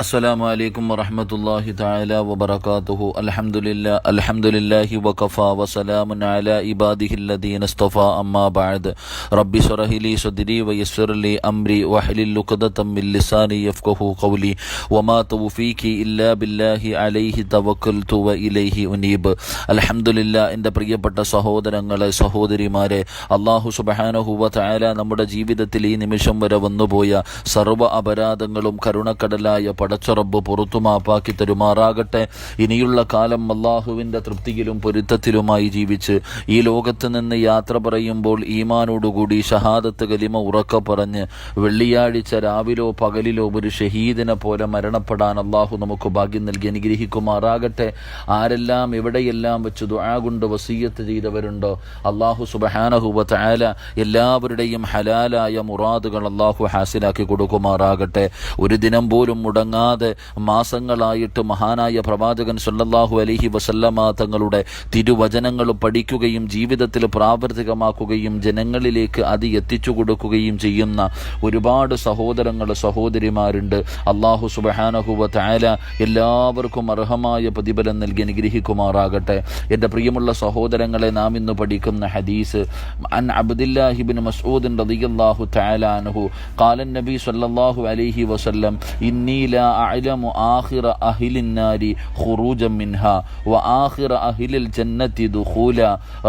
അസ്സലാമു അലൈക്കും വറഹമത്തല്ലാഹി തആല വബറകാതുഹു. അൽഹംദുലില്ലാ അൽഹംദുലില്ലാഹി വകഫ വസലാമുൻ അലാ ഇബാദിഹില്ലദീന ഇസ്തഫ അമ്മാ റബ്ബി ശറഹ് ലി സദ്രി വയസ്സിർ ലി അംരി വഹ്ലിൽ ലുഖ്ദതം മിൻ ലിസാനി യഫ്ഖഹു ഖൗലി. വമാ തൗഫീഖി ഇല്ലാ ബില്ലാഹി അലൈഹി തവക്കൽതു വ ഇലൈഹി ഉനീബ്. അൽഹംദുലില്ലാ എന്റെ പ്രിയപ്പെട്ട സഹോദരങ്ങളെ സഹോദരിമാരെ അല്ലാഹു സുബ്ഹാനഹു വ തആല നമ്മുടെ ജീവിതത്തിൽ ഈ നിമിഷം വരെ വന്നുപോയ സർവ അപരാധങ്ങളും കരുണക്കടലായ പടച്ചറബ് പുറത്തു മാപ്പാക്കി തരുമാറാകട്ടെ. ഇനിയുള്ള കാലം അള്ളാഹുവിന്റെ തൃപ്തിയിലും പൊരുത്തത്തിലുമായി ജീവിച്ച് ഈ ലോകത്ത് നിന്ന് യാത്ര പറയുമ്പോൾ ഈമാനോടുകൂടി ഷഹാദത്ത് കലിമ ഉറക്ക പറഞ്ഞ് വെള്ളിയാഴ്ച രാവിലോ പകലിലോ ഒരു ഷഹീദിനെ പോലെ മരണപ്പെടാൻ അള്ളാഹു നമുക്ക് ഭാഗ്യം നൽകി അനുഗ്രഹിക്കുമാറാകട്ടെ. ആരെല്ലാം എവിടെയെല്ലാം വെച്ച് ദുആ കൊണ്ട് വസീയത്ത് ചെയ്തവരുണ്ടോ? അള്ളാഹു സുബഹാനഹുവ ആല എല്ലാവരുടെയും ഹലാലായ മുറാദുകൾ അള്ളാഹു ഹാസിലാക്കി കൊടുക്കുമാറാകട്ടെ. ഒരു ദിനം പോലും മുടങ്ങാതെ മാസങ്ങളായിട്ട് മഹാനായ പ്രവാചകൻ സല്ലാഹു അലഹി വസല്ലമ തങ്ങളുടെ തിരുവചനങ്ങൾ പഠിക്കുകയും ജീവിതത്തിൽ പ്രാവർത്തികമാക്കുകയും ജനങ്ങളിലേക്ക് അത് എത്തിച്ചു കൊടുക്കുകയും ചെയ്യുന്ന ഒരുപാട് സഹോദരങ്ങൾ സഹോദരിമാരുണ്ട്. അള്ളാഹു സുബഹാനഹുവ തായാല എല്ലാവർക്കും അർഹമായ പ്രതിഫലം നൽകി അനുഗ്രഹിക്കുമാറാകട്ടെ. എന്റെ പ്രിയമുള്ള സഹോദരങ്ങളെ നാം ഇന്ന് പഠിക്കുന്ന ഹദീസ് അൻ അബ്ദില്ലാഹിബിൻ മസൂദിൻ റളിയല്ലാഹു തായാലാനഹു കാലൻ നബി സല്ലാഹു അലഹി വസല്ലം ഇന്നീല അഅലമു ആഖിറ അഹ്ലിൻ നാരി ഖുറൂജൻ മിൻഹ വആഖിറ അഹ്ലിൽ ജന്നതി ദുഖൂല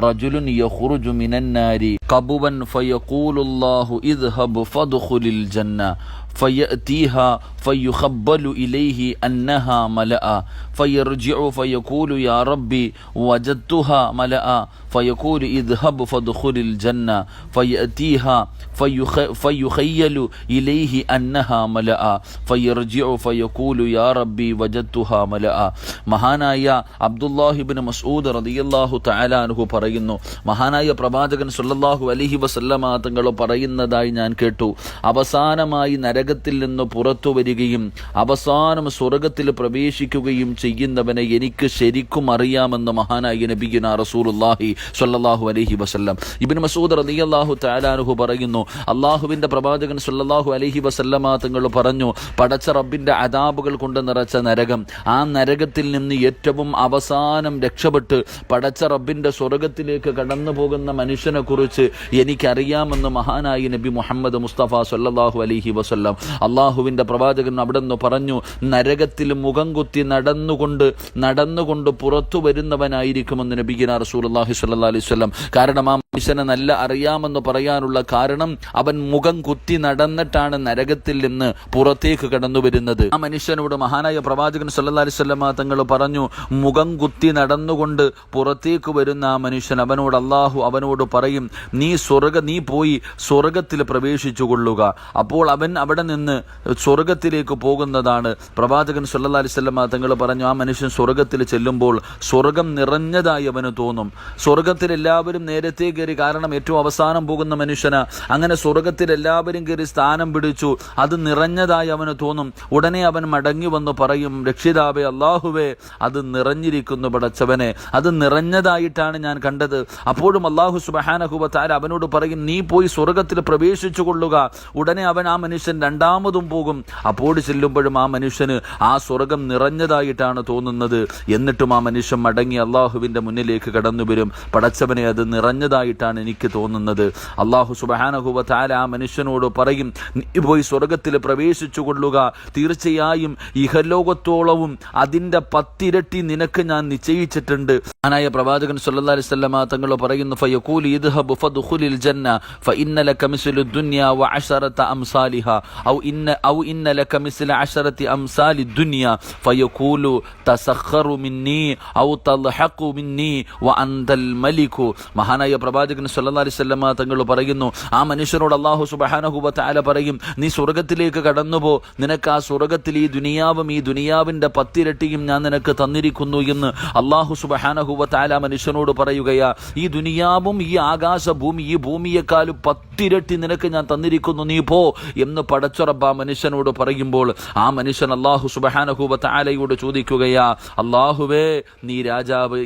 റജുലുൻ യഖ്റുജു മിനൻ നാരി ഖബുബൻ ഫയഖൂലുല്ലാഹു ഇദ്ഹബ് ഫദ്ഖുലിൽ ജന്ന الله اذهب فادخل الجنة فيأتيها فيخبل إليه أنها ملأ فيرجع فيقول يا ربي وجدتها ملأ فيقول اذهب فادخل الجنة فيأتيها فيخ فيخيل إليه أنها ملأ فيرجع فيقول يا ربي وجدتها ملأ മഹാനായ അബ്ദുല്ലാഹിബിൻ മസൂദ് റളിയല്ലാഹു തആല അൻഹു പറയുന്നു മഹാനായ പ്രവാചകൻ സല്ലല്ലാഹു അലൈഹി വസല്ലമ തങ്ങൾ പറയുന്നതായി ഞാൻ കേട്ടു അവസാനമായി നരകത്തിൽ നിന്ന് പുറത്തു വരികയും അവസാനം സ്വർഗത്തിൽ പ്രവേശിക്കുകയും ചെയ്യുന്നവനെ എനിക്ക് ശരിക്കും അറിയാമെന്ന് മഹാനായ നബിഗുന റസൂലുള്ളാഹി സ്വല്ലല്ലാഹു അലഹി വസല്ലം. ഇബിൻ മസൂദ് റളിയല്ലാഹു അള്ളാഹു താലാനുഹു പറയുന്നു അള്ളാഹുവിന്റെ പ്രവാചകൻ സല്ലാഹു അലഹി വസല്ലമ തങ്ങൾ പറഞ്ഞു പടച്ച റബ്ബിന്റെ അദാബുകൾ കൊണ്ട് നിറച്ച നരകം ആ നരകത്തിൽ നിന്ന് ഏറ്റവും അവസാനം രക്ഷപ്പെട്ട് പടച്ച റബ്ബിന്റെ സ്വർഗത്തിലേക്ക് കടന്നു പോകുന്ന മനുഷ്യനെ കുറിച്ച് എനിക്കറിയാമെന്ന് മഹാനായി നബി മുഹമ്മദ് മുസ്തഫ സല്ലാഹു അലഹി വസല്ലം അള്ളാഹുവിന്റെ പ്രവാചകൻ അവിടെ നിന്ന് പറഞ്ഞു നരകത്തിൽ മുഖം കുത്തി നടന്നുകൊണ്ട് നടന്നുകൊണ്ട് പുറത്തു വരുന്നവനായിരിക്കുമെന്ന് നബിഗിന റസൂലുള്ളാഹി സ്വല്ലല്ലാഹി അലൈഹി വസല്ലം. കാരണം ആ മനുഷ്യനെ നല്ല അറിയാമെന്ന് പറയാനുള്ള കാരണം അവൻ മുഖം കുത്തി നടന്നിട്ടാണ് നരകത്തിൽ നിന്ന് പുറത്തേക്ക് കടന്നു വരുന്നത്. ആ മനുഷ്യനോട് മഹാനായ പ്രവാചകൻ സല്ലല്ലാഹി അലൈഹി വസല്ലമ തങ്ങൾ പറഞ്ഞു മുഖം കുത്തി നടന്നുകൊണ്ട് പുറത്തേക്ക് വരുന്ന ആ മനുഷ്യൻ അവനോട് അള്ളാഹു അവനോട് പറയും നീ സ്വർഗ നീ പോയി സ്വർഗത്തിൽ പ്രവേശിച്ചു കൊള്ളുക അപ്പോൾ അവൻ അവിടെ നിന്ന് സ്വർഗത്തിലേക്ക് പോകുന്നതാണ്. പ്രവാചകൻ സല്ലല്ലാഹി അലൈഹി വസല്ലമ തങ്ങൾ പറഞ്ഞു ആ മനുഷ്യൻ സ്വർഗത്തിൽ ചെല്ലുമ്പോൾ സ്വർഗം നിറഞ്ഞതായി അവന് തോന്നും. സ്വർഗത്തിൽ എല്ലാവരും നേരത്തെ കയറി കാരണം ഏറ്റവും അവസാനം പോകുന്ന മനുഷ്യന്. അങ്ങനെ സ്വർഗത്തിൽ എല്ലാവരും കയറി സ്ഥാനം പിടിച്ചു. അത് നിറഞ്ഞതായി അവന് തോന്നും. ഉടനെ അവൻ മടങ്ങി വന്ന് പറയും രക്ഷിതാവേ അള്ളാഹുവേ അത് നിറഞ്ഞിരിക്കുന്നു പടച്ചവനെ. അത് നിറഞ്ഞതായിട്ടാണ് ഞാൻ കണ്ടത്. അപ്പോഴും അള്ളാഹു സുബഹാനഹുബത്താര അവനോട് പറയും നീ പോയി സ്വർഗത്തിൽ പ്രവേശിച്ചു കൊള്ളുക. ഉടനെ അവൻ ആ മനുഷ്യൻ രണ്ടാമതും പോകും. അപ്പോൾ ചെല്ലുമ്പോഴും ആ മനുഷ്യന് ആ സ്വർഗം നിറഞ്ഞതായിട്ടാണ് തോന്നുന്നത്. എന്നിട്ടും ആ മനുഷ്യൻ മടങ്ങി അള്ളാഹുവിന്റെ മുന്നിലേക്ക് കടന്നു വരും പടച്ചവനെ അത് നിറഞ്ഞതായിട്ടാണ് എനിക്ക് തോന്നുന്നത്. അള്ളാഹു സുബാനഹുവ താല ആ മനുഷ്യനോട് പറയും നീ പോയി സ്വർഗത്തിൽ പ്രവേശിച്ചു കൊള്ളുക തീർച്ചയായും ഇഹലോകത്തോളവും അതിന്റെ പത്തിരട്ടി നിനക്ക് ഞാൻ നിശ്ചയിച്ചിട്ടുണ്ട്. ആനായ പ്രവാചകൻ സല്ലി വസല്ലമ തങ്ങൾ പറയുന്നു ഫയഖൂലു ഇദ്ഹബ് ഫദ്ഖുലിൽ ജന്ന ഫഇന്ന ലക മിസ്ലു ദുനിയ വഅശറത അംസാലിഹ. ഔ ഇന്ന ഔ ഇന്ന ലക മിസ്ല അശറതി അംസാലി ദുനിയ ഫയഖൂലു തസഖറു മിന്നി ഔ തൽഹഖു മിന്നി വഅന്തൽ മലികു മഹാനായ പ്രവാചകൻ സല്ലല്ലാഹു അലൈഹി വസല്ലമ തങ്ങൾ പറയുന്നു ആ മനുഷ്യനോട് അല്ലാഹു സുബ്ഹാനഹു വ തആല പറയും നീ സ്വർഗത്തിലേക്ക് കടന്നുപോ നിനക്ക് ആ സ്വർഗത്തിൽ ഈ ദുനിയാവും ഈ ദുനിയാവിന്റെ പത്തിരട്ടിയും ഞാൻ നിനക്ക് തന്നിരിക്കുന്നു എന്ന് അള്ളാഹു സുബഹാനഹുവ താല മനുഷ്യനോട് പറയുകയാ ഈ ദുനിയാവും ഈ ആകാശ ഭൂമി ഈ ഭൂമിയെക്കാളും പത്തിരട്ടി നിനക്ക് ഞാൻ തന്നിരിക്കുന്നു നീ പോ എന്ന് പടച്ച പടച്ചുറബ് ആ മനുഷ്യനോട് പറയുമ്പോൾ ആ മനുഷ്യൻ അള്ളാഹു സുബഹാനഹൂബ താലയോട് ചോദിക്കുകയാ അള്ളാഹുവേ നീ രാജാവ്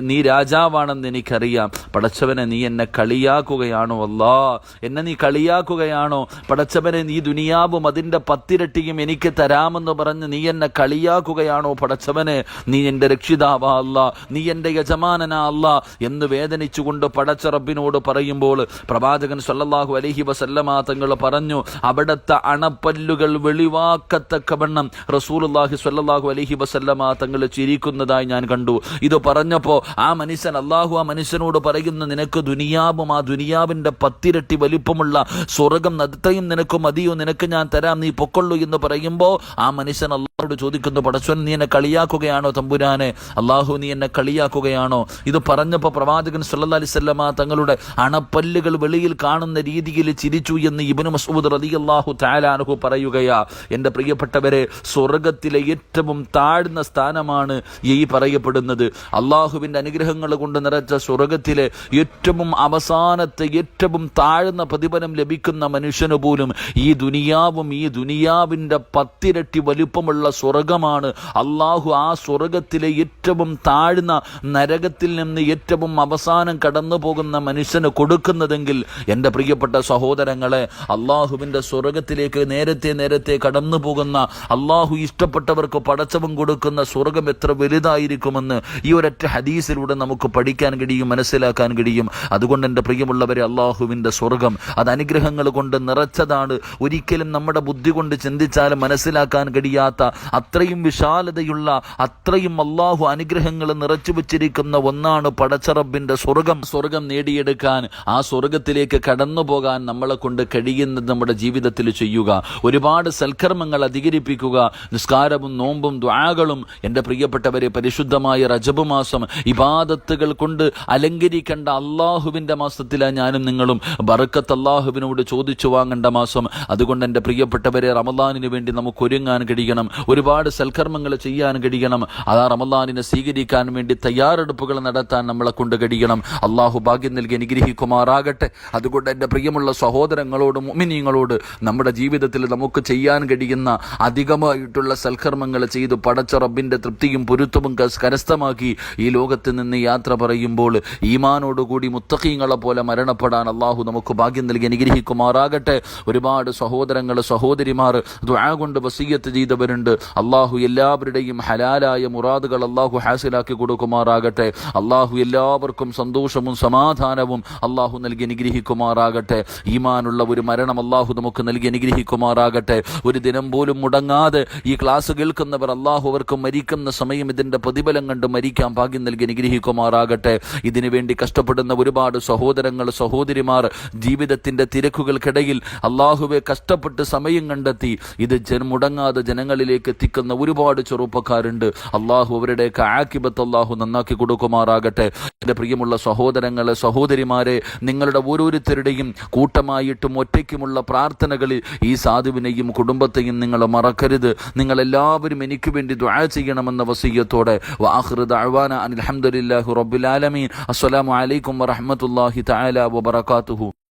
നീ രാജാവാണെന്ന് എനിക്കറിയാം. പടച്ചവനെ നീ എന്നെ കളിയാക്കുകയാണോ അല്ലാ? എന്നെ നീ കളിയാക്കുകയാണോ? പടച്ചവനെ നീ ദുനിയാവും അതിന്റെ പത്തിരട്ടിയും എനിക്ക് തരാമെന്ന് പറഞ്ഞ് നീ എന്നെ കളിയാക്കുകയാണോ പടച്ചവനെ? നീ എന്റെ രക്ഷിതാവാ അല്ല. നീ എന്റെ യജമാനനാ അല്ല. എന്ന് വേദനിച്ചുകൊണ്ട് പടച്ച റബ്ബിനോട് പറയുമ്പോൾ പ്രവാചകൻ സല്ലാഹു അലഹി വസല്ലമ തങ്ങൾ പറഞ്ഞു അവിടുത്തെ അണപ്പല്ലുകൾ വെളിവാക്കത്തക്കവണ്ണം റസൂലുള്ളാഹി സ്വല്ലല്ലാഹു അലഹി വസല്ലമ തങ്ങൾ ചിരിക്കുന്നതായി ഞാൻ കണ്ടു. ഇത് പറഞ്ഞപ്പോൾ ആ മനുഷ്യൻ അള്ളാഹു ആ മനുഷ്യനോട് പറയുന്ന നിനക്ക് ദുനിയാവും ആ ദുനിയാവിന്റെ പത്തിരട്ടി വലിപ്പമുള്ള സ്വർഗം അത്രയും നിനക്ക് മതിയോ? നിനക്ക് ഞാൻ തരാം നീ പൊക്കൊള്ളൂ എന്ന് പറയുമ്പോൾ ആ മനുഷ്യൻ അള്ളാഹോട് ചോദിക്കുന്നു പടച്ചവൻ നീ എന്നെ കളിയാക്കുകയാണോ തമ്പുരാനെ? അള്ളാഹു നീ എന്നെ കളിയാക്കുകയാണോ? ഇത് പറഞ്ഞപ്പോൾ പ്രവാചകൻ സല്ലാ അലൈഹി വസല്ലമ തങ്ങളുടെ അണപ്പല്ലുകൾ വെളിയിൽ കാണുന്ന രീതിയിൽ ചിരിച്ചു എന്ന് ഇബ്നു മസൂദ് റളിയല്ലാഹു തആല അൻഹു പറയുകയാ എന്റെ പ്രിയപ്പെട്ടവരെ സ്വർഗത്തിലെ ഏറ്റവും താഴ്ന്ന സ്ഥാനമാണ് ഈ പറയപ്പെടുന്നത്. അള്ളാഹുവിന്റെ അനുഗ്രഹങ്ങൾ കൊണ്ട് നിറച്ച സ്വർഗത്തിലെ ഏറ്റവും അവസാനത്തെ ഏറ്റവും താഴ്ന്ന പ്രതിഫലം ലഭിക്കുന്ന മനുഷ്യന് പോലും ഈ ദുനിയാവും ഈ ദുനിയാവിന്റെ പത്തിരട്ടി വലുപ്പമുള്ള സ്വർഗമാണ് അള്ളാഹു ആ സ്വർഗത്തിലെ ഏറ്റവും താഴ്ന്ന നരകത്തിൽ നിന്ന് ഏറ്റവും അവസാനം കടന്നു പോകുന്ന മനുഷ്യന് കൊടുക്കുന്നതെങ്കിൽ എന്റെ പ്രിയപ്പെട്ട സഹോദരങ്ങളെ അള്ളാഹുവിന്റെ സ്വർഗത്തിലേക്ക് നേരത്തെ നേരത്തെ കടന്നു പോകുന്ന അള്ളാഹു ഇഷ്ടപ്പെട്ടവർക്ക് പടച്ചവൻ കൊടുക്കുന്ന സ്വർഗം എത്ര വലുതായിരിക്കുമെന്ന് ഈ ഒരൊറ്റ ഹദീസിലൂടെ നമുക്ക് പഠിക്കാൻ കഴിയും മനസ്സിലാക്കാൻ കഴിയും. അതുകൊണ്ട് എന്റെ പ്രിയമുള്ളവരെ അള്ളാഹുവിന്റെ സ്വർഗം അത് അനുഗ്രഹങ്ങൾ കൊണ്ട് നിറച്ചതാണ്. ഒരിക്കലും നമ്മുടെ ബുദ്ധി കൊണ്ട് ചിന്തിച്ചാലും മനസ്സിലാക്കാൻ കഴിയാത്ത അത്രയും വിശാലതയുള്ള അത്രയും അള്ളാഹു അനുഗ്രഹങ്ങൾ നിറച്ചു വച്ചിരിക്കുന്ന ഒന്നാണ് പടച്ചറബിന്റെ സ്വർഗം. സ്വർഗം നേടിയെടുക്കാൻ ആ സ്വർഗത്തിലേക്ക് കടന്നു പോകാൻ നമ്മളെ കൊണ്ട് കഴിയുന്നത് നമ്മുടെ ജീവിതത്തിൽ ചെയ്യുക. ഒരുപാട് സൽക്കർമ്മങ്ങൾ അധികരിപ്പിക്കുക. നിസ്കാരവും നോമ്പും ദ്വാകളും എന്റെ പ്രിയപ്പെട്ടവരെ പരിശുദ്ധമായ റജബ് മാസം ഇബാദത്തുകൾ കൊണ്ട് അലങ്കരിക്കേണ്ട അള്ളാഹുവിന്റെ മാസത്തിലാണ് ഞാനും നിങ്ങളും. ബറക്കത്ത് അള്ളാഹുവിനോട് ചോദിച്ചു വാങ്ങേണ്ട മാസം. അതുകൊണ്ട് എന്റെ പ്രിയപ്പെട്ടവരെ റമദാനിന് വേണ്ടി നമുക്ക് ഒരുങ്ങാൻ കഴിയണം. ഒരുപാട് സൽക്കർമ്മങ്ങൾ ചെയ്യാൻ കഴിയണം. ആ റമദാനിനെ സ്വീകരിക്കാൻ വേണ്ടി തയ്യാറെടുപ്പുകൾ നടത്താൻ നമ്മളെ കൊണ്ട് കഴിയണം. അള്ളാഹു ഭാഗ്യം നൽകി അനുഗ്രഹിക്കുമാറാകട്ടെ. അതുകൊണ്ട് എന്റെ പ്രിയമുള്ള സഹോദരങ്ങളോടും മുമിനീങ്ങളോട് നമ്മുടെ ജീവിതത്തിൽ നമുക്ക് ചെയ്യാൻ കഴിയുന്ന അധികമായിട്ടുള്ള സൽക്കർമ്മങ്ങൾ ചെയ്ത് പടച്ച റബ്ബിന്റെ തൃപ്തിയും പൊരുത്തവും കരസ്ഥമാക്കി ഈ ലോകത്ത് നിന്ന് യാത്ര പറയുമ്പോൾ ഈമാനോടുകൂടി മുത്തഖീങ്ങളെ പോലെ മരണപ്പെടാൻ അള്ളാഹു നമുക്ക് ഭാഗ്യം നൽകി അനുഗ്രഹിക്കുമാറാകട്ടെ. ഒരുപാട് സഹോദരങ്ങൾ സഹോദരിമാർ ദുആ കൊണ്ട് വസീയത്ത് ചെയ്തവരുണ്ട്. അള്ളാഹു എല്ലാവരുടെയും ഹലാലായ മുറാദുകൾ അള്ളാഹു ഹാസിലാക്കി കൊടുക്കുമാറാകട്ടെ. അള്ളാഹു എല്ലാവർക്കും സന്തോഷവും സമാധാനവും അള്ളാഹു നൽകി അനുഗ്രഹിക്കുമാറാകട്ടെ. ഈമാനുള്ള ഒരു മരണം അള്ളാഹു നമുക്ക് നൽകി അനുഗ്രഹിക്കുമാറാകട്ടെ. ഒരു ദിനം പോലും മുടങ്ങാതെ ഈ ക്ലാസ് കേൾക്കുന്നവർ അള്ളാഹു അവർക്ക് മരിക്കുന്ന സമയം ഇതിന്റെ പ്രതിഫലം കണ്ട് മരിക്കാൻ ഭാഗ്യം നൽകി അനുഗ്രഹിക്കുമാറാകട്ടെ. ഇതിനു വേണ്ടി കഷ്ടപ്പെടുന്ന ഒരുപാട് സഹോദരങ്ങൾ സഹോദരിമാർ ജീവിതത്തിന്റെ തിരക്കുകൾക്കിടയിൽ അള്ളാഹുവെ കഷ്ടപ്പെട്ട് സമയം കണ്ടെത്തി. ഇത് മുടങ്ങാതെ ജനങ്ങളിലേക്ക് എത്തിക്കുന്ന ഒരുപാട് ചെറുപ്പക്കാരുണ്ട്. അള്ളാഹു അവരുടെയൊക്കെ ആക്കിബത്ത് അള്ളാഹു നന്നാക്കി കൊടുക്കുമാറാകട്ടെ. എന്റെ പ്രിയമുള്ള സഹോദരങ്ങളെ സഹോദരിമാരെ നിങ്ങളുടെ ഓരോരുത്തരുടെയും കൂട്ടമായിട്ടും ഒറ്റയ്ക്കുമുള്ള പ്രാർത്ഥനകളിൽ ഈ സാധുവിനെയും കുടുംബത്തെയും നിങ്ങൾ മറക്കരുത്. നിങ്ങൾ എല്ലാവരും എനിക്ക് വേണ്ടി ദുആ ചെയ്യണമെന്ന വസീയത്തോടെ. വാഹൃദ് അഴ്വാന അനിൽഹമുല്ലാഹു റബ്ബുലാലമീൻ അസ്സലാമു അലൈക്കും വറഹമത്തല്ലാഹി തആല വബറകാതുഹു.